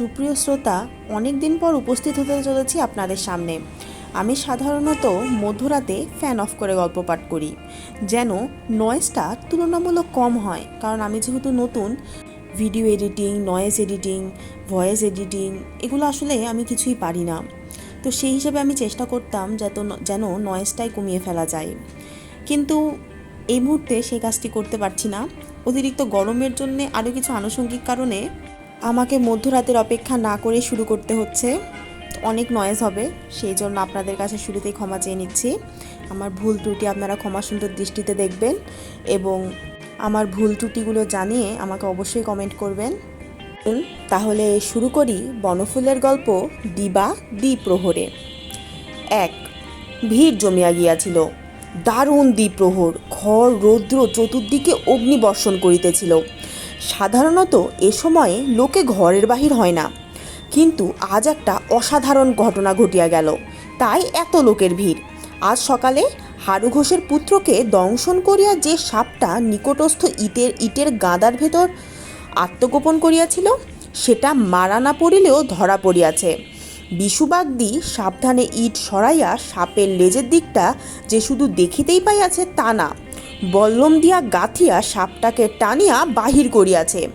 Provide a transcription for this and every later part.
সুপ্রিয় শ্রোতা অনেক দিন পর উপস্থিত হতে চলেছি আপনাদের সামনে। আমি সাধারণত মধ্যরাতে ফ্যান অফ করে গল্প পাঠ করি। যেন নয়েজটা তুলনামূলক কম হয়, কারণ আমি যেহেতু নতুন video editing noise editing voice editing এগুলো আসলে আমি কিছুই পারি না। তো সেই হিসেবে আমি চেষ্টা করতাম যাতে যেন নয়েজটাই কমিয়ে ফেলা যায়। কিন্তু এই মুহূর্তে সেই কাজটি করতে পারছি না। অতিরিক্ত গরমের জন্য আরও কিছু আনুষঙ্গিক কারণে আমাকে মধ্যরাতের অপেক্ষা না করে শুরু করতে হচ্ছে। অনেক নয়েজ হবে, সেই জন্য আপনাদের কাছে শুরুতেই ক্ষমা চেয়ে নিচ্ছি। আমার ভুল ত্রুটি আপনারা ক্ষমা সুন্দর দৃষ্টিতে দেখবেন এবং আমার ভুল ত্রুটিগুলো জানিয়ে আমাকে অবশ্যই কমেন্ট করবেন। তাহলে শুরু করি বনফুলের গল্প দিবা দ্বিপ্রহরে। এক, ভিড় জমিয়া গিয়াছিল। দারুণ দ্বিপ্রহর খর রৌদ্র চতুর্দিকে অগ্নিবর্ষণ করিতেছিল। সাধারণত এ সময়ে লোকে ঘরের বাহির হয় না। কিন্তু আজ একটা অসাধারণ ঘটনা ঘটিয়া গেল। তাই এত লোকের ভিড়। আজ সকালে হারু ঘোষের পুত্রকে দংশন করিয়া যে সাপটা নিকটস্থ ইটের ইটের গাদার ভেতর আত্মগোপন করিয়াছিল, সেটা মারা না পড়িলেও ধরা পড়িয়াছে। বিশুবাগদি সাবধানে ইট সরাইয়া সাপের লেজের দিকটা যে শুধু দেখিতেই পাইয়াছে তা না বল্লম দিয়া গাঁথিয়া সাপটাকে টানিয়া বাহির করিয়াছে।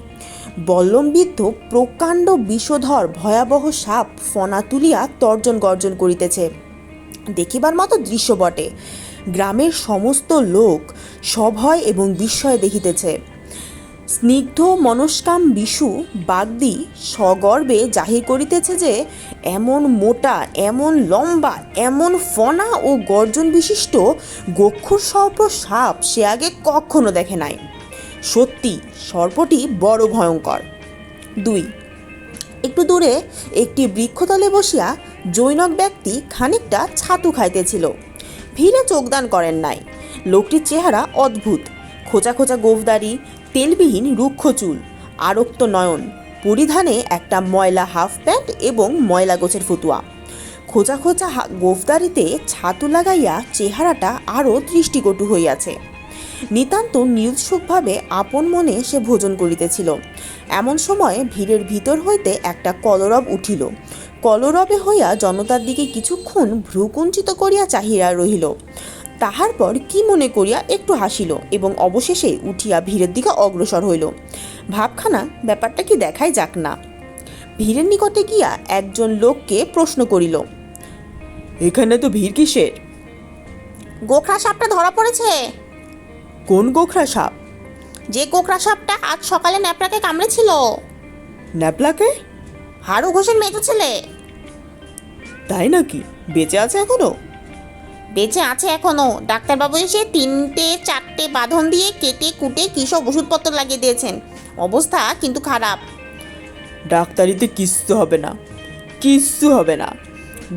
বল্লমবিদ্ধ প্রকাণ্ড বিষধর ভয়াবহ সাপ ফনা তুলিয়া তর্জন গর্জন করিতেছে। দেখিবার মতো দৃশ্য বটে। গ্রামের সমস্ত লোক সভয় এবং বিস্ময় দেখিতেছে। স্নিগ্ধ মনস্কাম বিশু বাগদি সগর্বে জাহির করিতেছে যে, এমন মোটা, এমন লম্বা, এমন ফনা ও গর্জন বিশিষ্ট গক্ষুর সর্প সাপ সে আগে কখনো দেখে নাই। সত্যি, সর্পটি বড় ভয়ঙ্কর। দুই, একটু দূরে একটি বৃক্ষতলে বসিয়া জৈনক ব্যক্তি খানিকটা ছাতু খাইতেছিল। ভিড়ে যোগদান করেন নাই। লোকটির চেহারা অদ্ভুত। খোঁচা খোঁচা গোফদারি, তেলবিহীন রুক্ষ চুল, আরক্ত নয়ন, পরিধানে একটা ময়লা হাফ প্যান্ট এবং ময়লা গোছের ফতুয়া। খোঁচা খোঁচা গোফদারিতে ছাতু লাগাইয়া চেহারাটা আরও দৃষ্টিকটু হইয়াছে। নিতান্ত নিরুৎসুকভাবে আপন মনে সে ভোজন করিতেছিল। এমন সময় ভিড়ের ভিতর হইতে একটা কলরব উঠিল। কলরবে হইয়া জনতার দিকে কিছুক্ষণ ভ্রুকুঞ্চিত করিয়া চাহিয়া রহিল। তাহার পর কি মনে করিয়া একটু হাসিল এবং অবশেষে উঠিয়া ভিড়ের দিকে অগ্রসর হইল। ভাবখানা ব্যাপারটা কি দেখাই যাক না। ভিড়ের নিকটে গিয়া একজন লোককে প্রশ্ন করিল এখানে তো ভিড় কিসের? গোখরা সাপটা ধরা পড়েছে। কোন গোখরা সাপ? যে গোখরা সাপটা আজ সকালে ন্যাপড়াকে কামড়েছিল। ন্যাপলাকে? হাড়ু ঘোষের মেজো ছেলে। তাই নাকি? বেঁচে আছে এখনও? বেঁচে আছে এখনও। ডাক্তারবাবু এসে তিনটে চারটে বাঁধন দিয়ে কেটে কুটে কিসব ওষুধপত্র লাগিয়ে দিয়েছেন। অবস্থা কিন্তু খারাপ। ডাক্তারিতে কিচ্ছু হবে না কিচ্ছু হবে না।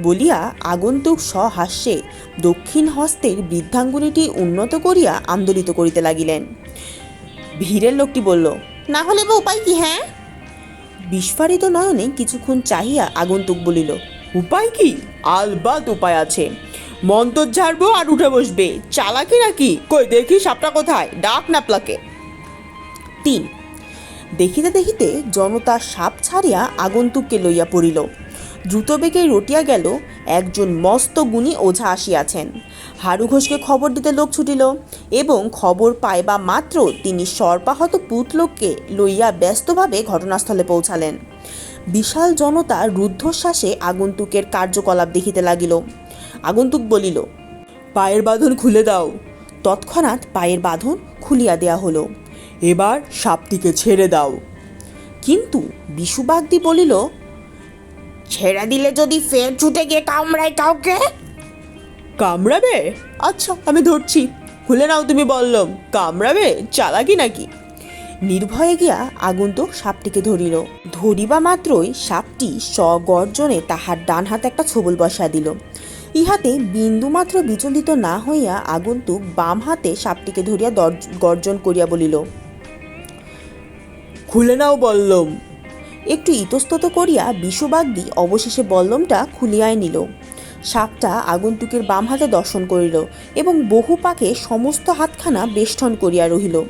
বলিয়া আগন্তুক সহাস্যে দক্ষিণ হস্তের বৃদ্ধাঙ্গুলিটি উন্নত করিয়া আন্দোলিত করিতে লাগিলেন। ভিড়ের লোকটি বলল না হলে বা উপায় কি হ্যাঁ? বিস্ফারিত নয়নে কিছুক্ষণ চাহিয়া আগন্তুক বলিল উপায় কি? আলবাত উপায় আছে। মন্তর ঝাড়বো আর উঠে বসবে। চালাকি নাকি? কই, দেখি সাপটা কোথায়? ডাক ন্যাপলাকে। তিন। দেখিতে দেখিতে জনতা সাপ ছাড়িয়া আগন্তুককে লইয়া পড়িল। দ্রুতবেগে রটিয়া গেল একজন মস্ত গুণী ওঝা আসিয়াছেন। হারু ঘোষকে খবর দিতে লোক ছুটিল এবং খবর পাইবা মাত্র তিনি সর্পাহত পুতলোককে লইয়া ব্যস্তভাবে ঘটনাস্থলে পৌঁছালেন। বিশাল জনতা রুদ্ধশ্বাসে আগন্তুকের কার্যকলাপ দেখিতে লাগিল। আগন্তুক বলিল পায়ের বাঁধন খুলে দাও। তৎক্ষণাৎ পায়ের বাঁধন খুলিয়া দেয়া হলো। এবার সাপটিকে ছেড়ে দাও। কিন্তু বিশুবাগদি বলিল ছেড়ে দিলে যদি ফের ছুটে গিয়ে কামড়ায় কাউকে? কামড়াবে? আচ্ছা আমি ধরছি। খুলে নাও তুমি বললাম কামড়াবে? চালাকি নাকি? নির্ভয়ে গিয়া আগন্তুক সাপটিকে ধরিল। ধরিবা মাত্রই সাপটি স্বগর্জনে তাহার ডান হাতে একটা ছবল বসা দিল। ইহাতে বিন্দুমাত্র বিচলিত না হইয়া আগন্তুক বাম হাতে সাপটিকে ধরিয়া গর্জন করিয়া বলিল খুলে নাও বললাম। একটু ইতস্তত করিয়া বিশ্ববাগদি অবশেষে বল্লমটা খুলিয়াই নিল। সাপটা আগন্তুকের বাম হাতে দর্শন করিল এবং বহু পাকে সমস্ত হাতখানা বেষ্টন করিয়া রহিল।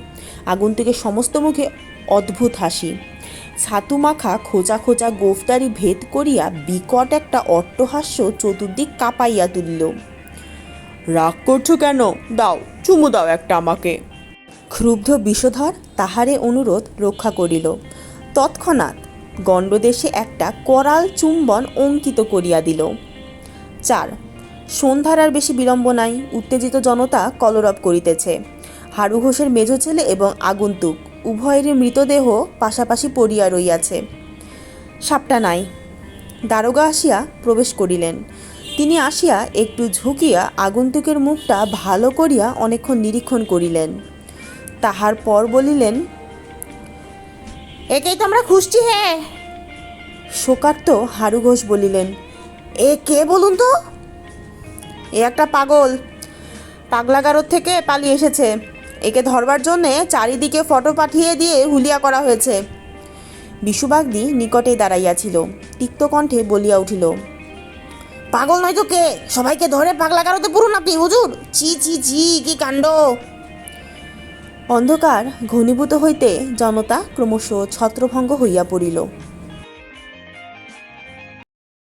আগন্তুকের সমস্ত মুখে অদ্ভুত হাসি। ছাতু মাখা খোঁচা খোঁচা গোফদারি ভেদ করিয়া বিকট একটা অট্টহাস্য চতুর্দিক কাঁপাইয়া তুলিল। রাগ করছ কেন? দাও, চুমু দাও একটা আমাকে। ক্ষুব্ধ বিষধর তাহারে অনুরোধ রক্ষা করিল। তৎক্ষণাৎ গণ্ডদেশে একটা করাল চুম্বন অঙ্কিত করিয়া দিল। চার, সন্ধ্যার আর বেশি বিলম্ব নাই, উত্তেজিত জনতা কলরব করিতেছে। হারু ঘোষের মেজ ছেলে এবং আগন্তুক উভয়েরই মৃতদেহ পাশাপাশি পড়িয়া রইয়াছে সাপটা নাই। দারোগা আসিয়া প্রবেশ করিলেন। তিনি আসিয়া একটু ঝুঁকিয়া আগন্তুকের মুখটা ভালো করিয়া অনেকক্ষণ নিরীক্ষণ করিলেন। তাহার পর বলিলেন, একেই তো আমরা খুঁজছি হে? শোকার্ত হারু ঘোষ বলিলেন, এ কে বলুন তো? এ একটা পাগল। পাগলাগারোর থেকে পালিয়ে এসেছে। একে ধরবার জন্যে চারিদিকে ফটো পাঠিয়ে দিয়ে হুলিয়া করা হয়েছে। বিশুবাগদি নিকটেই দাঁড়াইয়াছিল তিক্ত কণ্ঠে বলিয়া উঠিল, পাগল নয় তো কে? সবাইকে ধরে পাগলাগারোতে পুরুন আপনি, হুজুর। চি চি চি কি কাণ্ড? অন্ধকার ঘনীভূত হইতে জনতা ক্রমশ ছত্রভঙ্গ হইয়া পড়িল।